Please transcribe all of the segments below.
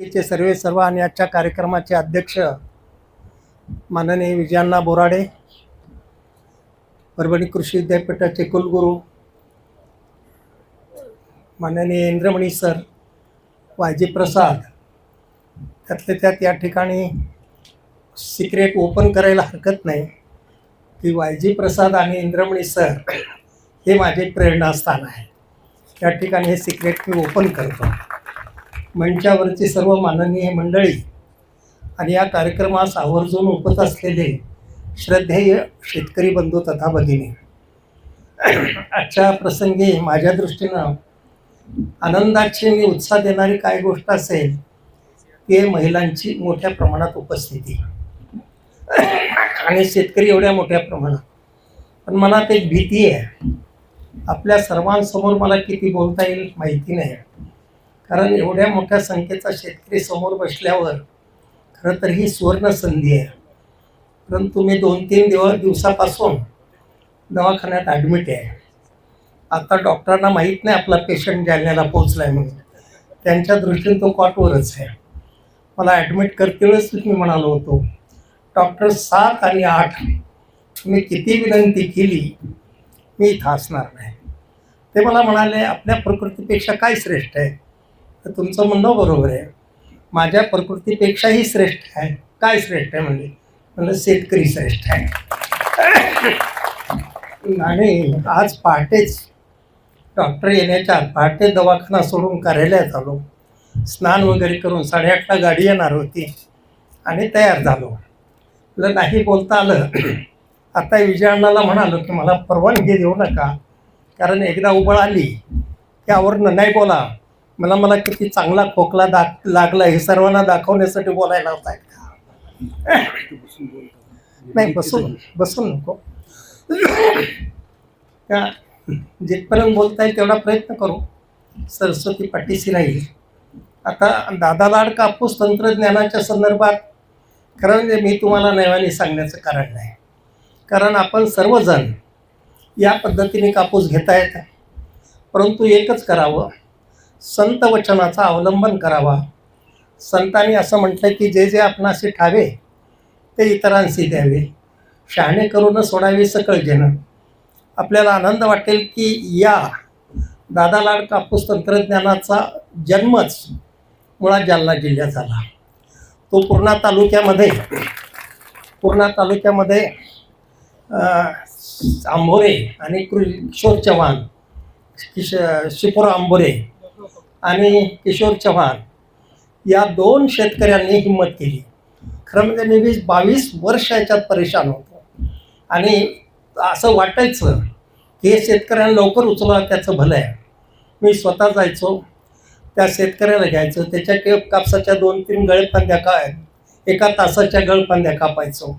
चे सर्वे सर्व आणि आजच्या कार्यक्रमाचे अध्यक्ष माननीय विजयांना बोराडे परभणी कृषी विद्यापीठाचे कुलगुरू माननीय इंद्रमणी सर वायजी प्रसाद त्यातले त्यात या ठिकाणी सिक्रेट ओपन करायला हरकत नाही. की वायजी प्रसाद आणि इंद्रमणी सर हे माझे प्रेरणास्थान आहे. त्या ठिकाणी हे सिक्रेट मी ओपन करतो. मंचावरची सर्व माननीय मंडळी आणि या कार्यक्रमास आवर्जून उपत असलेले श्रद्धेय शेतकरी बंधू तथा भगिनी. आजच्या प्रसंगी माझ्या दृष्टीनं आनंदाची आणि उत्साह देणारी काय गोष्ट असेल ती महिलांची मोठ्या प्रमाणात उपस्थिती. आणि शेतकरी एवढ्या मोठ्या प्रमाणात. पण मनात एक भीती आहे. आपल्या सर्वांसमोर मला किती बोलता येईल माहिती नाही. कारण एवढ्या मोठ्या संख्येचा शेतकरी समोर बसल्यावर खरं तर ही सुवर्ण संधी आहे. परंतु मी दोन तीन दिवस दिवसापासून दवाखान्यात ॲडमिट आहे. आता डॉक्टरांना माहीत नाही आपला पेशंट जालन्याला पोचला आहे म्हणून. त्यांच्या दृष्टीने तो कॉटवरच आहे. मला ॲडमिट करतेवेळेस मी म्हणालो होतो. डॉक्टर सात आणि आठ मी किती विनंती केली मी इथं असणार नाही. ते मला म्हणाले आपल्या प्रकृतीपेक्षा काय श्रेष्ठ आहे? तर तुमचं म्हणणं बरोबर आहे. माझ्या प्रकृतीपेक्षाही श्रेष्ठ आहे. काय श्रेष्ठ आहे म्हणजे? म्हणजे शेतकरी श्रेष्ठ आहे. आणि आज पहाटेच डॉक्टर येण्याच्या पहाटे दवाखाना सोडून कार्यालयात आलो. स्नान वगैरे करून साडेआठला गाडी येणार होती आणि तयार झालो. म्हटलं नाही बोलता आलं. आता विजयाण्णाला म्हणालो की मला परवानगी देऊ नका. कारण एकदा उबळ आली की नाही बोला. मला मला किती चांगला खोकला दाख लागला हे सर्वांना दाखवण्यासाठी बोलायला होता का? नाही बसून बसून नको. त्या जिथपर्यंत बोलता येईल तेवढा प्रयत्न करू. सरस्वती पाठीशी राहील. आता दादा लाड कापूस तंत्रज्ञानाच्या संदर्भात खरं म्हणजे मी तुम्हाला नव्याने सांगण्याचं कारण नाही. कारण आपण सर्वजण या पद्धतीने कापूस घेता येतं परंतु एकच करावं. संत वचनाचा अवलंबन करावा. संतांनी असं म्हटलं की जे जे आपणाशी ठावे ते इतरांशी द्यावे. शहाणे करून सोडावे सकळ घेणं. आपल्याला आनंद वाटेल की या दादा लाड कापूस तंत्रज्ञानाचा जन्मच मुळात जालना जिल्ह्यात झाला. तो पूर्णा तालुक्यामध्ये पूर्णा तालुक्यामध्ये आंभोरे आंबोरे आणि कृ किशोर चव्हाण किश शिपुरा आंबोरे आणि किशोर चव्हाण या दोन शेतकऱ्यांनी हिंमत केली. खरं म्हणजे मी वीस बावीस वर्ष याच्यात परेशान होतो. आणि असं वाटायचं की हे शेतकऱ्यांना लवकर उचला त्याचं भलं आहे. मी स्वतः जायचो त्या शेतकऱ्याला घ्यायचो त्याच्या के कापसाच्या दोन तीन गळफांद्या काय एका तासाच्या गळफांद्या कापायचो.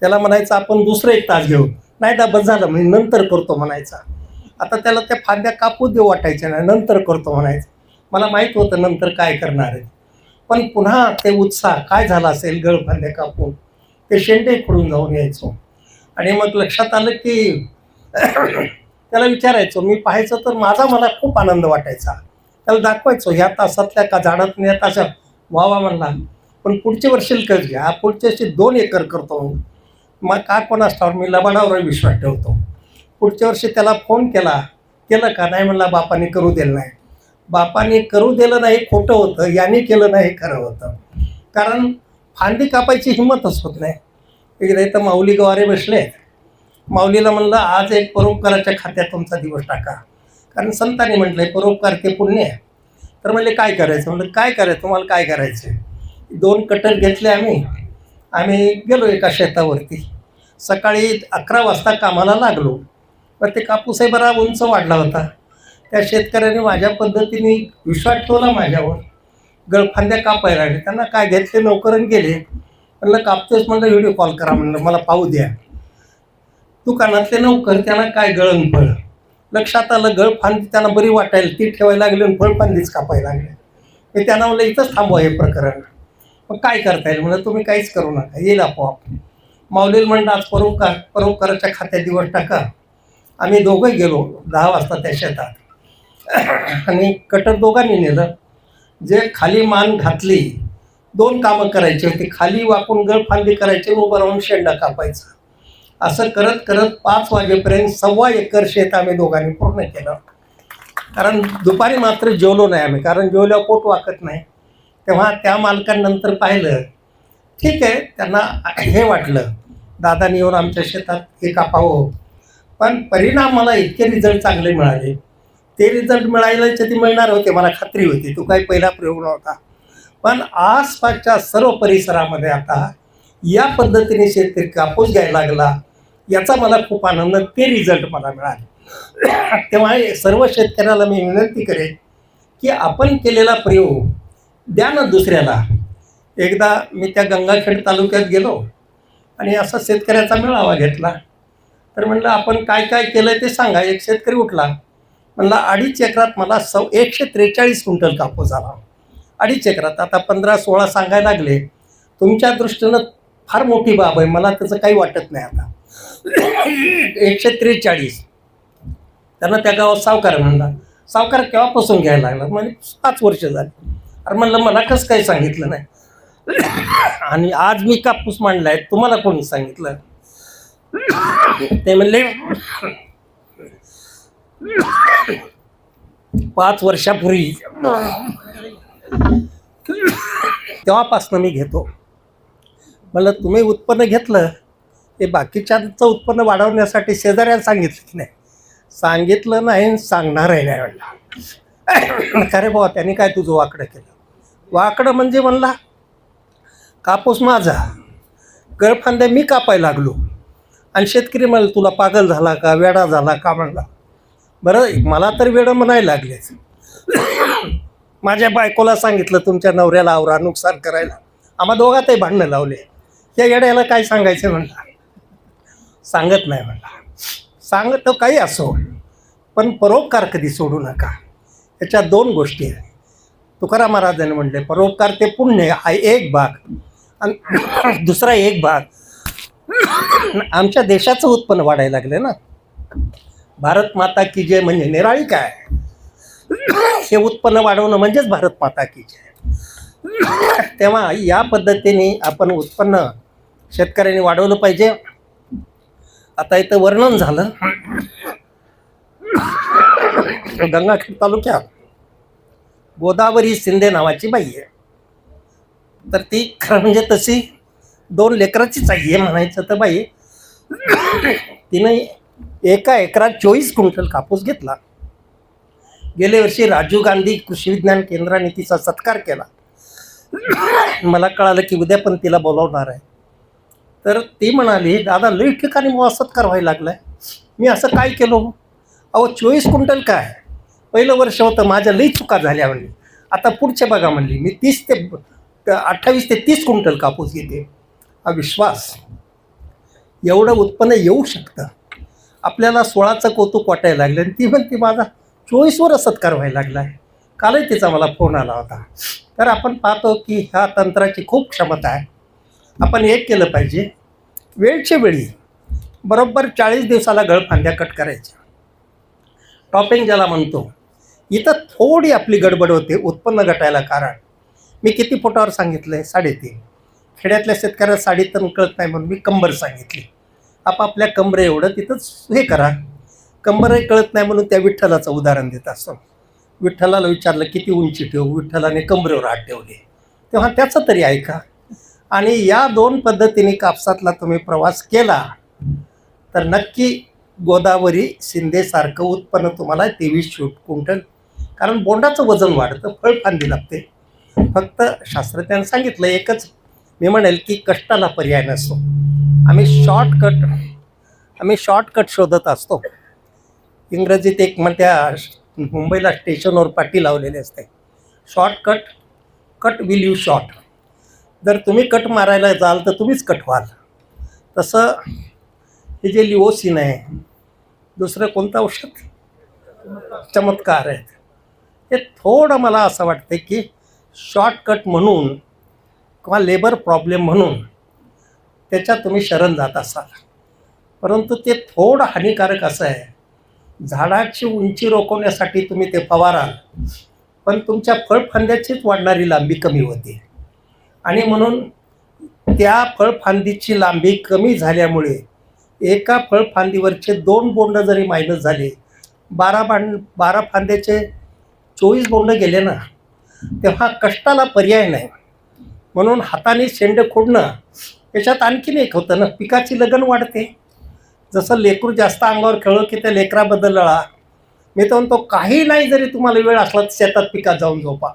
त्याला म्हणायचं आपण दुसरं एक तास घेऊ. नाही दा बस झालं म्हणजे नंतर करतो म्हणायचा. आता त्याला त्या फांद्या कापू देऊ वाटायच्या नाही नंतर करतो म्हणायचं. मला माहीत होतं नंतर काय करणार आहे. पण पुन्हा ते उत्साह काय झाला असेल गळफांद्या कापून ते शेंडे खोडून जाऊन यायचो. आणि मग लक्षात आलं की त्याला विचारायचो मी पाहायचं तर माझा मला खूप आनंद वाटायचा. त्याला दाखवायचो ह्या तासातल्या का झाडातून या तासात. व्हावा म्हणला पण पुढच्या वर्षी कच घ्या पुढच्या वर्षी दोन एकर करतो. मग का कोण ठाऊक मी लबाडावर विश्वास ठेवतो. पुढच्या वर्षी त्याला फोन केला केलं का? नाही म्हणला बापाने करू दिलं नाही. बापाने करू दिलं नाही खोटं होतं याने केलं नाही खरं होतं. कारण फांदी कापायची हिंमतच होत नाही. एकदा इथं माऊली गवारे बसले. माऊलीला म्हणलं आज एक परोपकाराच्या खात्यात तुमचा दिवस टाका. कारण संतांनी आहे परोपकार ते पुण्य आहे. तर म्हणले काय करायचं? म्हणलं काय करायचं? तुम्हाला काय करायचं दोन कटर घेतले आम्ही. आम्ही गेलो एका शेतावरती. सकाळी अकरा वाजता कामाला लागलो. पण ते कापूसही बरा उंच वाढला होता. त्या शेतकऱ्याने माझ्या पद्धतीने विश्वास ठेवला माझ्यावर. गळफांद्या कापायला लागले त्यांना काय घेतले? नोकरण गेले. म्हणलं कापतोस म्हणलं व्हिडिओ कॉल करा म्हणलं. मला पाहू द्या. दुकानातले नोकर त्यांना काय गळण फळ? लक्षात आलं गळफांदी त्यांना बरी वाटायला ती ठेवायला लागली आणि फळफांदीच कापायला लागले. मी त्यांना म्हणलं इथंच थांबवा हे प्रकरण. मग काय करता येईल? म्हणलं तुम्ही काहीच करू नका. येईल आपोआप. माऊलील म्हणलं आज परोपकार परोपकाराच्या खात्यात दिवस टाका. आम्ही दोघंही गेलो दहा वाजता त्या शेतात. आणि कटर दोघांनी नेलं. जे खाली मान घातली दोन कामं करायची होती. खाली वाकून गळफांदी करायची आणि उभं राहून शेंडा कापायचा. असं करत करत पाच वाजेपर्यंत सव्वा एकर शेत आम्ही दोघांनी पूर्ण केलं. कारण दुपारी मात्र जेवलो नाही आम्ही कारण जेवल्यावर पोट वाकत नाही. तेव्हा त्या मालकांनंतर पाहिलं ठीक आहे त्यांना हे वाटलं दादानी येऊन आमच्या शेतात हे कापावं. पण परिणाम मला इतके रिझल्ट चांगले मिळाले. ते रिझल्ट मिळायला ते मिळणार होते मला खात्री होती. तो काही पहिला प्रयोग नव्हता. पण आसपासच्या सर्व परिसरामध्ये आता या पद्धतीने शेतकरी कापूस घ्यायला लागला याचा मला खूप आनंद ते रिझल्ट मला मिळाले. तेव्हा हे सर्व शेतकऱ्याला मी विनंती करेन की आपण केलेला प्रयोग द्या ना दुसऱ्याला. एकदा मी त्या गंगाखेड तालुक्यात गेलो आणि असा शेतकऱ्याचा मेळावा घेतला. तर म्हणलं आपण काय काय केलं ते सांगा. एक शेतकरी उठला. म्हणला अडीच एकरात मला सौ एकशे त्रेचाळीस क्विंटल कापूस झाला. अडीच एकरात आता पंधरा सोळा सांगायला लागले. तुमच्या दृष्टीनं फार मोठी बाब आहे मला त्याचं काही वाटत नाही आता. एकशे त्रेचाळीस. त्यांना त्या गावात सावकार म्हणला. सावकार केव्हापासून घ्यायला लागला? म्हणजे पाच वर्ष झाली. अरे म्हणलं मला कसं काही सांगितलं नाही. आणि आज मी कापूस मांडला आहे तुम्हाला कोणी सांगितलं? ते म्हणले पाच वर्षापूर्वी तेव्हापासनं मी घेतो. मला तुम्ही उत्पन्न घेतलं ते बाकीच्यांचं उत्पन्न वाढवण्यासाठी शेजाऱ्याला सांगितलं की नाही? सांगितलं नाही सांगणार आहे नाही म्हणला. खरे बाबा त्यांनी काय तुझं वाकडं केलं? वाकडं म्हणजे म्हणला कापूस माझा गळफांद्या मी कापायला लागलो आणि शेतकरी म्हणलं तुला पागल झाला का वेडा झाला का म्हणला? बरं मला तर वेळ म्हणायला लागलेच माझ्या बायकोला सांगितलं तुमच्या नवऱ्याला आवरा नुकसान करायला. आम्हा दोघातही भांडणं लावले. त्या येड्याला काय सांगायचं म्हणला? सांगत नाही म्हणला. सांगत तो काही असो पण परोपकार कधी सोडू नका. याच्या दोन गोष्टी आहेत. तुकाराम महाराजांनी म्हणले परोपकार ते पुण्य हा एक भाग आणि दुसरा एक भाग. आमच्या देशाचं उत्पन्न वाढायला लागलं ना. भारत माता की जय म्हणजे निराळी काय? हे उत्पन्न वाढवणं म्हणजेच भारत माता की जय. तेव्हा या पद्धतीने आपण उत्पन्न शेतकऱ्यांनी वाढवलं पाहिजे. आता इथं वर्णन झालं. गंगाखेड तालुक्यात गोदावरी शिंदे नावाची बाई आहे. तर ती खरं म्हणजे तशी दोन लेकराचीच आई आहे म्हणायचं तर बाई. तिने एका एकरात चोवीस क्विंटल कापूस घेतला. गेल्या वर्षी राजीव गांधी कृषी विज्ञान केंद्राने तिचा सत्कार केला. मला कळालं की उद्या पण तिला बोलावणार आहे. तर ती म्हणाली दादा लई ठिकाणी मला सत्कार व्हायला लागलाय. मी असं काय केलो हो? अहो चोवीस क्विंटल काय? पहिलं वर्ष होतं माझ्या लई चुका झाल्या म्हणली आता पुढच्या बघा म्हणली मी तीस ते अठ्ठावीस ते तीस क्विंटल कापूस घेते. हा विश्वास. एवढं उत्पन्न येऊ शकतं. आपल्याला सोळाचं कौतुक वाटायला लागलं आणि ती म्हणते माझा चोवीसवर सत्कार व्हायला लागला आहे. कालही तिचा मला फोन आला होता. तर आपण पाहतो की ह्या तंत्राची खूप क्षमता आहे. आपण एक केलं पाहिजे. वेळच्या वेळी बरोबर चाळीस दिवसाला गळफांद्या कट करायच्या. टॉपिंग ज्याला म्हणतो इथं थोडी आपली गडबड होते उत्पन्न घटायला कारण. मी किती फुटावर सांगितलं आहे साडेतीन. खेड्यातल्या शेतकऱ्याला साडेतीन कळत नाही म्हणून मी कंबर सांगितली. आपापल्या कंबरे एवढं तिथंच हे करा. कंबरही कळत नाही म्हणून त्या विठ्ठलाचं उदाहरण देत असतो विठ्ठलाला विचारलं किती उंची ठेवू? विठ्ठलाने कंबरेवर हात ठेवले. तेव्हा त्याचं तरी ऐका. आणि या दोन पद्धतीने कापसातला तुम्ही प्रवास केला तर नक्की गोदावरी शिंदेसारखं उत्पन्न तुम्हाला तेवीस शूट क्विंटल. कारण बोंडाचं वजन वाढतं फळफांदी लागते. फक्त शास्त्रज्ञांनी सांगितलं एकच. मी म्हणेल की कष्टाला पर्याय नसतो. आम्ही शॉर्टकट आम्ही शॉर्टकट शोधत असतो. इंग्रजीत एक म्हणत्या मुंबईला स्टेशनवर पाटी लावलेली असते. Shortcut cut will you short जर तुम्ही कट मारायला जाल तर तुम्हीच कट व्हाल. तसं हे जे लिओसिन आहे दुसरं कोणतं औषध? चमत्कार आहेत. हे थोडं मला असं वाटतं की शॉर्टकट म्हणून किंवा लेबर प्रॉब्लेम म्हणून त्याच्यात तुम्ही शरण जात असाल. परंतु ते थोडं हानिकारक असं आहे. झाडाची उंची रोखवण्यासाठी तुम्ही ते फवाराल पण तुमच्या फळफांद्याचीच वाढणारी लांबी कमी होते. आणि म्हणून त्या फळफांदीची लांबी कमी झाल्यामुळे एका फळफांदीवरचे दोन बोंड जरी मायनस झाले बारा बांड बारा फांद्याचे चोवीस बोंड गेले ना तेव्हा कष्टाला पर्याय नाही. म्हणून हाताने शेंड खोडणं याच्यात आणखीन एक होतं ना पिकाची लगन वाढते. जसं लेकरू जास्त अंगावर खेळो की त्या लेकराबद्दल लळा. मी तर म्हणतो काही नाही जरी तुम्हाला वेळ असला तर शेतात पिकात जाऊन झोपा.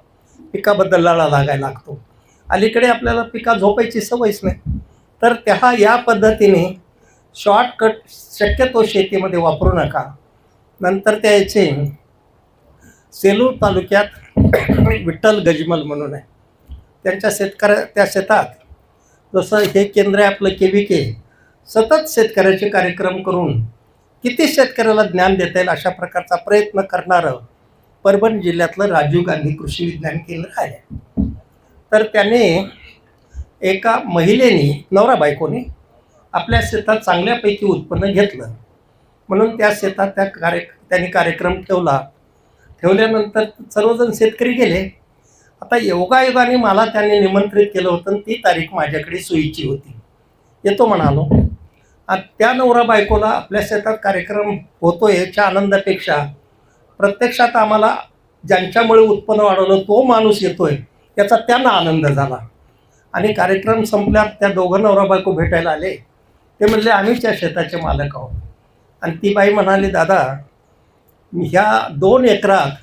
पिकाबद्दल लळा लागायला लागतो. अलीकडे आपल्याला पिका झोपायची सवयच नाही. तर त्या या पद्धतीने शॉर्टकट शक्यतो शेतीमध्ये वापरू नका. नंतर त्या याचे सेलू तालुक्यात विठ्ठल गजमल म्हणून आहे. त्यांच्या शेतकऱ्या त्या शेतात जसं हे केंद्र आहे आपलं के व्ही के सतत शेतकऱ्याचे कार्यक्रम करून किती शेतकऱ्याला ज्ञान देता येईल अशा प्रकारचा प्रयत्न करणारं परभणी जिल्ह्यातलं राजीव गांधी कृषी विज्ञान केंद्र आहे. तर त्याने एका महिलेने नवरा बायकोने आपल्या शेतात चांगल्यापैकी उत्पन्न घेतलं. म्हणून त्या शेतात त्या कार्य त्यांनी कार्यक्रम ठेवला. ठेवल्यानंतर सर्वजण शेतकरी गेले. आता योगायोगाने मला त्यांनी निमंत्रित केलं होतं आणि ती तारीख माझ्याकडे सोयीची होती. येतो म्हणालो. त्या नवरा बायकोला आपल्या शेतात कार्यक्रम होतो याच्या आनंदापेक्षा प्रत्यक्षात आम्हाला ज्यांच्यामुळे उत्पन्न वाढवलं तो माणूस येतोय याचा त्यांना आनंद झाला. आणि कार्यक्रम संपल्यात त्या दोघं नवरा बायको भेटायला आले. ते म्हणले आम्हीच त्या शेताचे मालक आहोत. आणि ती बाई म्हणाली दादा ह्या दोन एकरात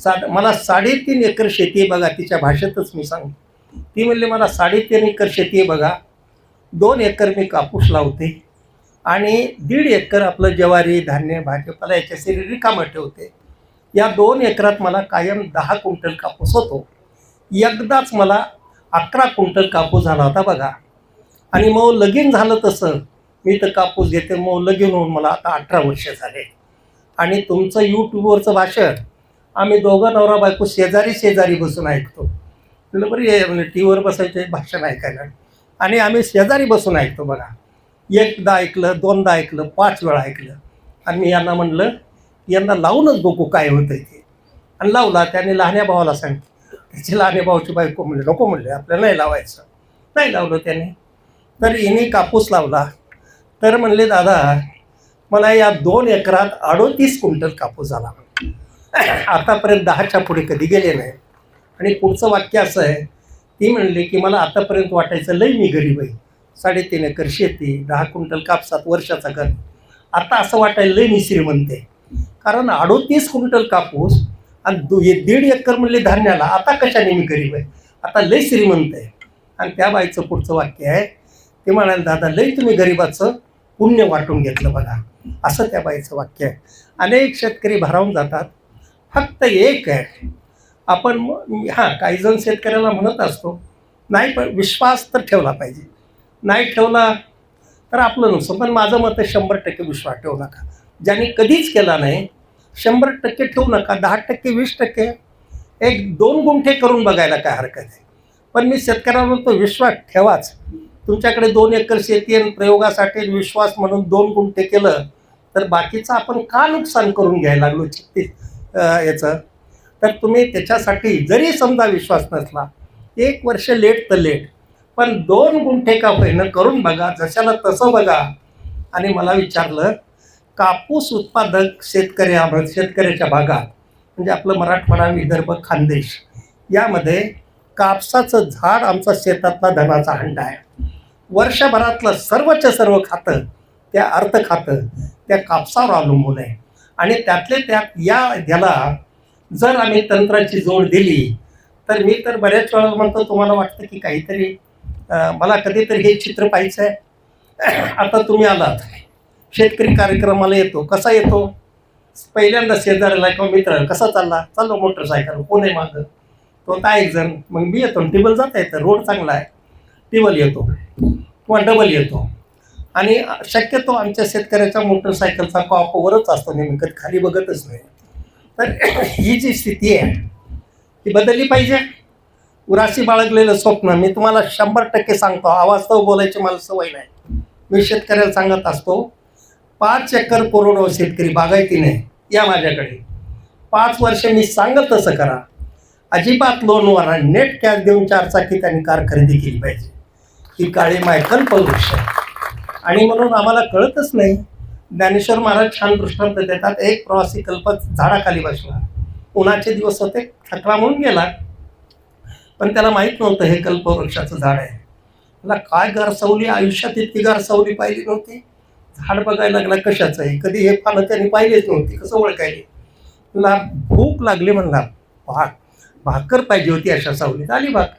सा मला साडेतीन एकर शेती आहे बघा तिच्या भाषेतच मी सांगतो. ती म्हणली मला साडेतीन एकर शेती आहे बघा. दोन एकर मी कापूस लावते आणि दीड एकर आपलं ज्वारी धान्य भाजीपाला याच्याशी रिकामं ठेवते. या दोन एकरात मला कायम दहा क्विंटल कापूस होतो. एकदाच मला अकरा क्विंटल कापूस झाला होता बघा. आणि मग लगीन झालं तसं. मी तर कापूस घेते मग लगीन होऊन मला आता अठरा वर्ष झाले. आणि तुमचं यूट्यूबवरचं भाषण आम्ही दोघं नवरा बायको शेजारी शेजारी बसून ऐकतो. तुला बरं हे म्हणजे टी व्हीवर बसायचे भाषण ऐकायला. आणि आम्ही शेजारी बसून ऐकतो बघा. एकदा ऐकलं दोनदा ऐकलं पाच वेळा ऐकलं. आणि मी यांना म्हणलं यांना लावूनच बघू काय होतं ते. आणि लावला त्याने लहान्या भावाला सांगितलं. त्याची लहान्या भावाची बायको म्हणले नको म्हणले आपल्याला नाही लावायचं. नाही लावलं त्याने. तर हिने कापूस लावला. तर म्हणले दादा मला या दोन एकरात अडोतीस क्विंटल कापूस झाला. आतापर्यंत दहाच्या पुढे कधी गेले नाही. आणि पुढचं वाक्य असं आहे ती म्हणली की मला आतापर्यंत वाटायचं लई मी गरीब आहे. साडेतीन एकर शेती दहा क्विंटल कापसात वर्षाचा खर्च आता असं वाटायला लई मी श्रीमंत आहे. कारण अडोतीस क्विंटल कापूस आणि दु हे दीड एकर म्हणले धान्याला आता कशाने मी गरीब आहे? आता लई श्रीमंत आहे. आणि त्या बाईचं पुढचं वाक्य आहे ते म्हणाले दादा लई तुम्ही गरिबाचं पुण्य वाटून घेतलं बघा. असं त्या बाईचं वाक्य आहे. अनेक शेतकरी भारावून जातात. फक्त एक आहे. आपण हां काही जण शेतकऱ्याला म्हणत असतो नाही पण विश्वास तर ठेवला पाहिजे. नाही ठेवला तर आपलं नसतं पण माझं मत आहे शंभर टक्के विश्वास ठेवू नका. ज्यांनी कधीच केला नाही शंभर टक्के ठेवू नका दहा टक्के वीस टक्के एक दोन गुंठे करून बघायला काय हरकत आहे. पण मी शेतकऱ्यांवर तो विश्वास ठेवाच. तुमच्याकडे दोन एकर शेती आणि प्रयोगासाठी विश्वास म्हणून दोन गुंठे केलं तर बाकीचं आपण का नुकसान करून घ्यायला लागलो चित्ती याचं. तर तुम्ही त्याच्यासाठी जरी समजा विश्वास नसला एक वर्ष लेट तर लेट पण दोन गुंठे का होईना करून बघा जशाला तसं बघा. आणि मला विचारलं कापूस उत्पादक शेतकरी शेतकऱ्याच्या भागात म्हणजे आपलं मराठवाडा विदर्भ खानदेश यामध्ये कापसाचं झाड आमचा शेतातला धनाचा हंडा आहे. वर्षभरातलं सर्वच्या सर्व खातं त्या अर्थ खातं त्या कापसावर अवलंबून आहे. आणि त्यातले त्यात या ह्याला जर आम्ही तंत्राची जोड दिली तर मी तर बऱ्याच वेळा म्हणतो तुम्हाला वाटतं की काहीतरी मला कधीतरी हे चित्र पाहायचं आहे आता तुम्ही आलात. शेतकरी कार्यक्रमाला येतो. कसा येतो? पहिल्यांदा शेजाऱ्याला किंवा मित्राला कसा चालला? चाललो मोटरसायकल कोण आहे मागं? तो आता एक जण. मग मी येतो. टेबल जाता येतं रोड चांगला आहे. टेबल येतो. किंवा डबल येतो. आणि शक्यतो आमच्या शेतकऱ्याच्या मोटरसायकलचा कॉप वरच असतो नेहमी कधी खाली बघतच नाही. तर ही जी स्थिती आहे ती बदलली पाहिजे. उराशी बाळगलेलं स्वप्न मी तुम्हाला शंभर टक्के सांगतो अवास्तव बोलायची मला सवय नाही. मी शेतकऱ्याला सांगत असतो पाच एकर कोरोडो शेतकरी बागायती नाही या माझ्याकडे. पाच वर्ष मी सांगत तसं करा. अजिबात लोनवर नेट कॅश देऊन चारचाकी त्यांनी कार खरेदी केली पाहिजे. ही काळी मायकल कल्पवृक्ष आहे आणि म्हणून आम्हाला कळतच नाही. ज्ञानेश्वर महाराज छान दृष्टांत देतात. एक प्रवासी कल्पत झाडाखाली बसला. उन्हाचे दिवस होते थकला म्हणून गेला. पण त्याला माहीत नव्हतं हे कल्पवृक्षाचं झाड आहे. मला काय गारसावली आयुष्यात इतकी सवली पाहिली नव्हती. झाड बघायला लागला कशाचं आहे? कधी हे पानं त्यांनी पाहिलेच नव्हती. कसं ओळखायली? मला भूक लागली म्हणला भाक भाकर पाहिजे होती अशा सावलीत. आली भाक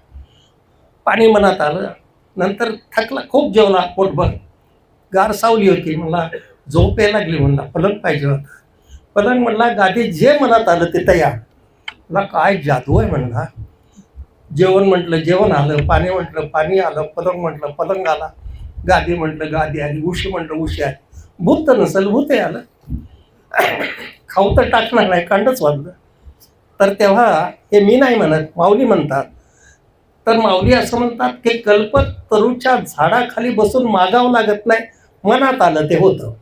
पाणी मनात आलं. नंतर थकला खूप जेवला पोटभर. गार सावली होती. मला झोप यायला लागली म्हणला पलंग पाहिजे होता. पलंग म्हणला गादी जे मनात आलं ते तयार मला काय जादू आहे म्हणला. जेवण म्हटलं जेवण आलं. पाणी म्हटलं पाणी आलं. पलंग म्हटलं पलंग आला. गादी म्हटलं गादी आली. उशी म्हटलं उशी आली. भूत तर नसेल भूतही आलं. खाऊ तर टाकणार नाही कांडच वाजलं. तर तेव्हा हे मी नाही म्हणत माऊली म्हणतात. तर माऊली असं म्हणतात की कल्पत तरूच्या झाडाखाली बसून मागावं लागत नाही मनात आलं ते होतं.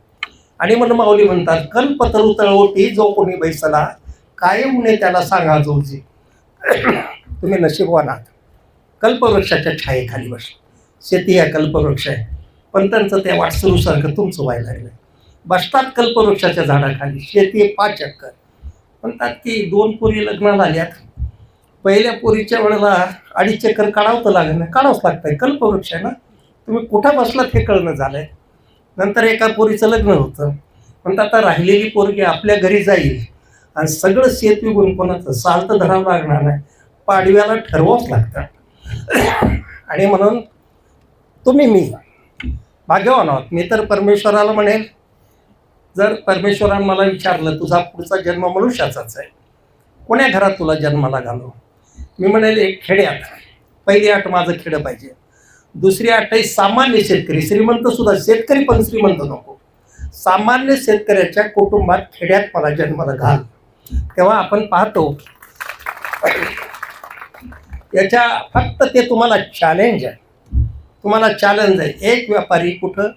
आणि म्हणून माऊली म्हणतात कल्पतरू तळवटी जो कोणी बैसला कायम ने त्याला सांगा जोजी तुम्ही नशीबवान आहात. कल्पवृक्षाच्या छायेखाली बस शेती हा कल्पवृक्ष आहे. पण त्यांचं त्या वाटसरूसारखं तुमचं व्हायला लागलं बसतात कल्पवृक्षाच्या झाडाखाली. शेती आहे पाच चक्कर म्हणतात की दोन पोरी लग्नाला आल्यात. पहिल्या पोरीच्या वेळेला अडीच चक्कर काढावं तर लागेल. ना काढावंच लागतंय. कल्पवृक्ष आहे ना. तुम्ही कुठं बसलात हे कळणं झालं आहे नंतर एका पोरीचं लग्न होतं. म्हणतात आता राहिलेली पोरगी आपल्या घरी जाईल. आणि सगळं शेत विकून कोणाचं साल तर धरावं लागणार नाही. पाडव्याला ठरवावंच लागतं. आणि म्हणून तुम्ही मी भाग्यवान आहोत. मी तर परमेश्वराला म्हणेल. जर परमेश्वरानं मला विचारलं तुझा पुढचा जन्म मनुष्याचाच आहे. कोण्या घरात तुला जन्माला घालो? मी म्हणेल एक खेड्यात. पहिली आठ माझं खेडं पाहिजे. दुसरी आठ आहे सामान्य शेतकरी श्रीमंत सुद्धा शेतकरी पण श्रीमंत नको. सामान्य शेतकऱ्याच्या कुटुंबात खेड्यात मला जन्माला घाल. तेव्हा आपण पाहतो याच्या फक्त ते तुम्हाला चॅलेंज आहे. तुम्हाला चॅलेंज आहे. एक व्यापारी कुठं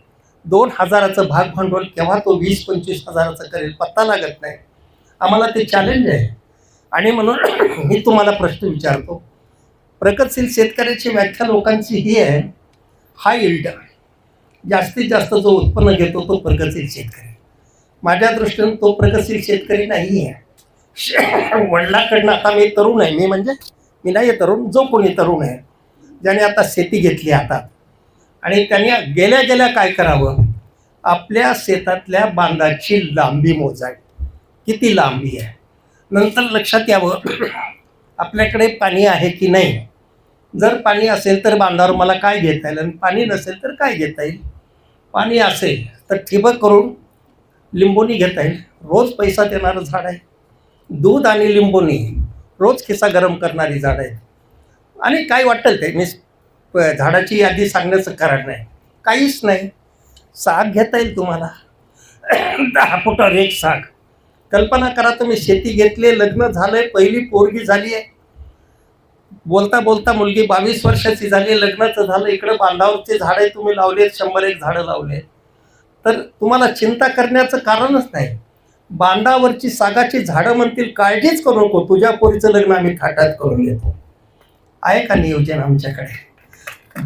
दोन हजाराचं भाग भांडवल केव्हा तो वीस पंचवीस हजाराचं करेल पत्ता लागत नाही. आम्हाला ते चॅलेंज आहे. आणि म्हणून मी तुम्हाला प्रश्न विचारतो प्रगतशील शेतकऱ्याची व्याख्या लोकांची ही आहे हा इल्ड जास्तीत जास्त जो उत्पन्न घेतो तो प्रगतशील शेतकरी. माझ्या दृष्टीने तो प्रगतशील शेतकरी नाही आहे. वडिलाकडनं आता मी तरुण आहे. मी म्हणजे मी नाही आहे तरुण जो कोणी तरुण आहे ज्याने आता शेती घेतली हातात. आणि त्यांनी गेल्या गेल्या काय करावं? आपल्या शेतातल्या बांधाची लांबी मोजावी. किती लांबी आहे? नंतर लक्षात यावं आपल्याकडे पाणी आहे की नाही? जर पाणी असेल तर बांधावर मला काय घेता येईल? आणि पाणी नसेल तर काय घेता येईल? पाणी असेल तर ठिबक करून लिंबोनी घेता येईल. रोज पैसा देणारं झाड आहे. दूध आणि लिंबोनी रोज खिसा गरम करणारी झाड आहेत. आणि काय वाटेल ते? मी प- झाडाची यादी सांगण्याचं कारण नाही. काहीच नाही. साग घेता येईल तुम्हाला. दहा फुटावर एक साग. कल्पना करा तुम्ही शेती घेतली लग्न झालं आहे पहिली पोरगी झाली आहे बोलता बोलता मुलगी बावीस वर्षाची झाली लग्नाचं झालं इकडं बांधावरचे झाडे तुम्ही लावलेत शंभर एक झाडं लावले तर तुम्हाला चिंता करण्याचं कारणच नाही. बांधावरची सागाची झाडं म्हणतील काळजीच करू नको तुझ्या पोरीचं लग्न आम्ही थाटात करून घेतो. आहे का नियोजन आमच्याकडे?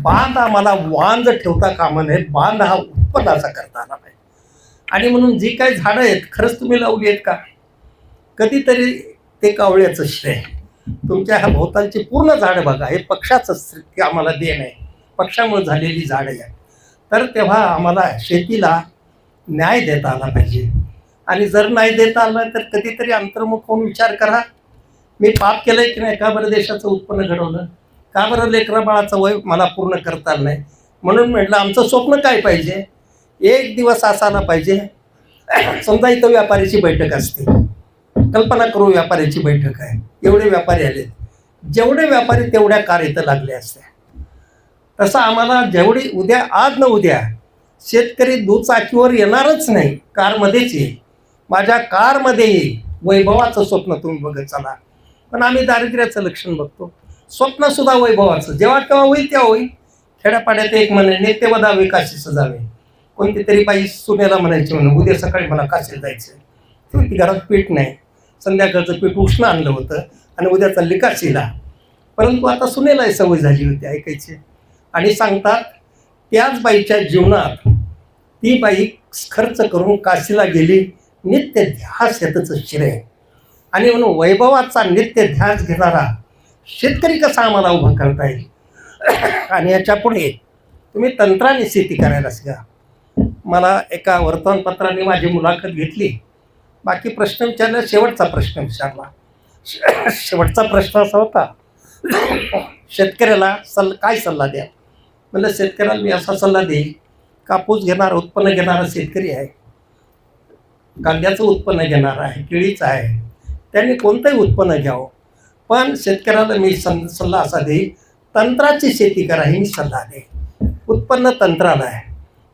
बांध आम्हाला वांज ठेवता कामा नये बांध हा उत्पन्नाचा करता आला पाहिजे आणि म्हणून जी काही झाडं आहेत खरंच तुम्ही लावली आहेत का? कधीतरी ते कावळ्याचं श्रेय. तुमच्या ह्या भोवतालची पूर्ण झाडं बघा. हे पक्षाचं आम्हाला देण आहे. पक्षामुळे झालेली झाडं आहे तर तेव्हा आम्हाला शेतीला न्याय देता आला पाहिजे. आणि जर नाही देता आलं तर कधीतरी अंतर्मुख होऊन विचार करा. मी पाप केलंय की नाही? का बरं देशाचं उत्पन्न घडवलं? का बरं लेकरा बाळाचं वय मला पूर्ण करता आलं नाही? म्हणून म्हटलं आमचं स्वप्न काय पाहिजे? एक दिवस असायला पाहिजे. समजा इथं व्यापाऱ्याची बैठक असते. कल्पना करू व्यापाऱ्याची बैठक आहे. तेवढे व्यापारी आले. जेवढे व्यापारी तेवढ्या कार इथं लागले असते. तसं आम्हाला जेवढी उद्या आज न उद्या शेतकरी दुचाकीवर येणारच नाही कारमध्येच येईल. माझ्या कारमध्ये येईल. वैभवाचं स्वप्न तुम्ही बघत चला. पण आम्ही दारिद्र्याचं लक्षण बघतो. स्वप्न सुद्धा वैभवाचं. जेव्हा केव्हा होईल तेव्हा होईल. खेड्यापाड्यात एक म्हणे नेते बदावे काशी सजावे कोणती तरी बाई सुनेला म्हणायची म्हणून उद्या सकाळी मला काशीला जायचं ती घरात पीठ नाही. संध्याकाळचं पीठ उष्ण आणलं होतं आणि उद्या चालली काशीला. परंतु आता सुनेलाही सवय झाली होती ऐकायची. आणि सांगतात त्याच बाईच्या जीवनात ती बाई खर्च करून काशीला गेली नित्य ध्यास येतच शिरे. आणि म्हणून वैभवाचा नित्य ध्यास घेणारा शेतकरी कसा आम्हाला उभा करता येईल? आणि याच्यापुढे तुम्ही तंत्राने शेती करायला शिका मला एका वर्तमानपत्राने माझी मुलाखत घेतली. बाकी प्रश्न विचारला शेवटचा प्रश्न विचारला. शे- शेवटचा प्रश्न असा होता शेतकऱ्याला सल काय सल्ला द्या? म्हणलं शेतकऱ्याला मी असा सल्ला देईल कापूस घेणारा उत्पन्न घेणारा शेतकरी आहे कांद्याचं उत्पन्न घेणारा आहे केळीचं आहे त्यांनी कोणतंही उत्पन्न घ्यावं. पण शेतकऱ्याला मी सं सल्ला असा देईल तंत्राची शेती करा ही मी सल्ला देईल उत्पन्न तंत्राला आहे.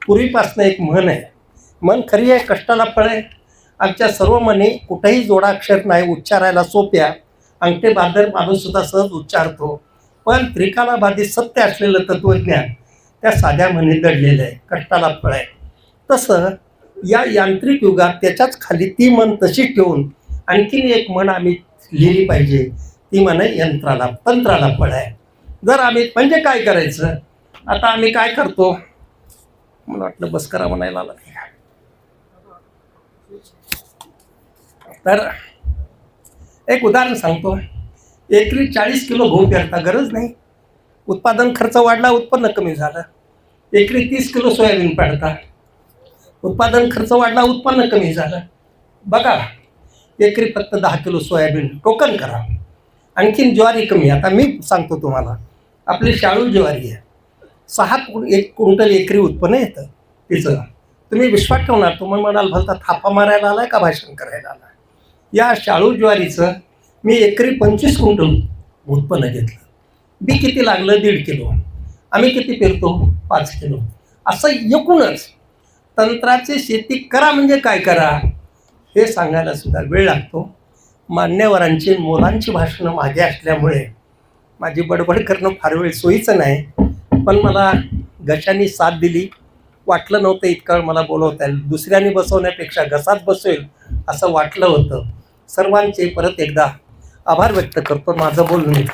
पूर्वीपासनं एक म्हण आहे मन खरी आहे कष्टाला फळ आहे आमच्या सर्व मने कुठेही जोडाक्षर नाही उच्चारायला सोप्या. अंगठे बांधर माणूससुद्धा सहज उच्चारतो. पण त्रिकालाबाधित सत्य असलेलं तत्त्वज्ञान त्या साध्या म्हणी दडलेलं आहे कष्टाला फळ आहे. तसं या यांत्रिक युगात त्याच्याच खाली ती मन तशी ठेवून आणखीन एक म्हण आम्ही लिहिली पाहिजे. ती म्हण आहे यंत्राला तंत्राला फळ आहे. जर आम्ही म्हणजे काय करायचं? आता आम्ही काय करतो? मला वाटलं बस करा म्हणायला आला नाही. तर एक उदाहरण सांगतो. एकरी चाळीस किलो गहू पेरता गरज नाही. उत्पादन खर्च वाढला उत्पन्न कमी झालं. एकरी तीस किलो सोयाबीन पेरता उत्पादन खर्च वाढला उत्पन्न कमी झालं. बघा एकरी फक्त दहा किलो सोयाबीन टोकन करा. आणखीन ज्वारी कमी. आता मी सांगतो तुम्हाला आपली शाळू ज्वारी आहे. सहा एक क्विंटल एकरी उत्पन्न येतं तिचं. तुम्ही विश्वास ठेवणार तुम्ही म्हणाल भलता थापा मारायला आलाय का भाषण करायला आलाय? या शाळू ज्वारीचं मी एकरी पंचवीस क्विंटल उत्पन्न घेतलं. बी किती लागलं? दीड किलो. आम्ही किती पेरतो? पाच किलो. असं एकूणच तंत्राची शेती करा म्हणजे काय करा? हे सांगायला सुद्धा वेळ लागतो. मान्यवरांची मोलांची भाषणं मागे असल्यामुळे माझी बडबड करणं फार वेळ सोयीचं नाही. पण मला घशाने साथ दिली. वाटलं नव्हतं इतका मला बोलवता येईल. दुसऱ्याने बसवण्यापेक्षा घसात बसवेल असं वाटलं होतं. सर्वांचे परत एकदा आभार व्यक्त करतो. माझं बोलणं